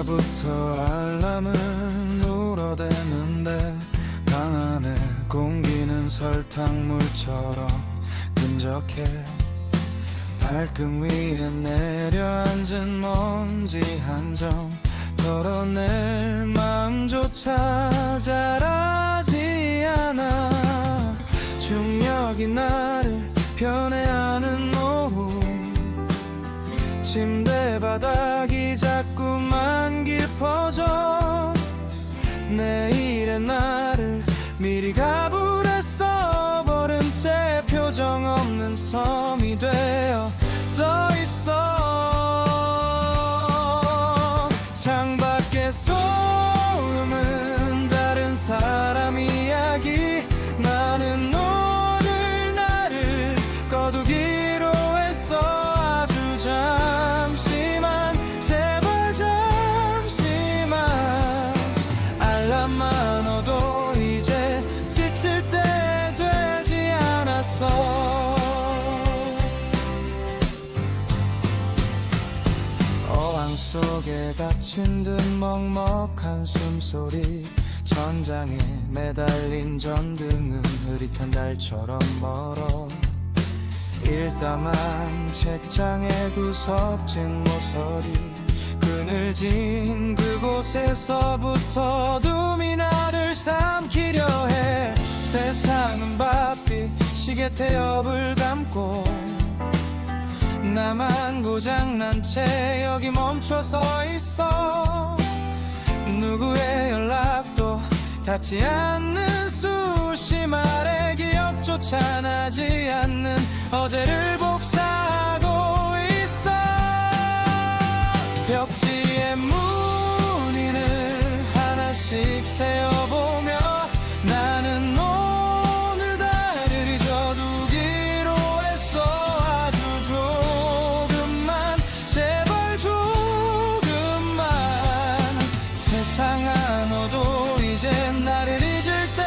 아까부터 알람은 울어대는데 방 안에 공기는 설탕물처럼 끈적해. 발등 위에 내려앉은 먼지 한점 덜어낼 마음조차 자라지 않아. 중력이 나를 변해하는 바닥이 자꾸만 깊어져. 내일의 나 어항 속에 갇힌 듯 먹먹한 숨소리 천장에 매달린 전등은 흐릿한 달처럼 멀어. 일담한 책장에 구석진 모서리 그늘진 그곳에서부터 dum이 나를 삼키려 해. 세상은 바삐 시계 태엽을 감고 나만 고장난 채 여기 멈춰 서 있어. 누구의 연락도 닿지 않는 말의 기억조차 나지 않는 어제를 복사하고 있어. 벽지 상 안어도 이제 나를 잊을 때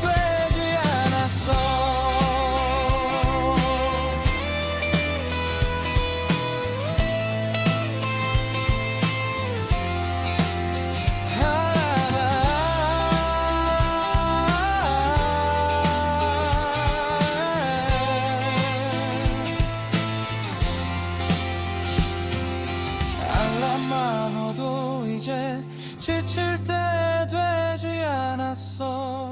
되지 않았어. 알람만 어도 이제 지칠 때 되지 않았어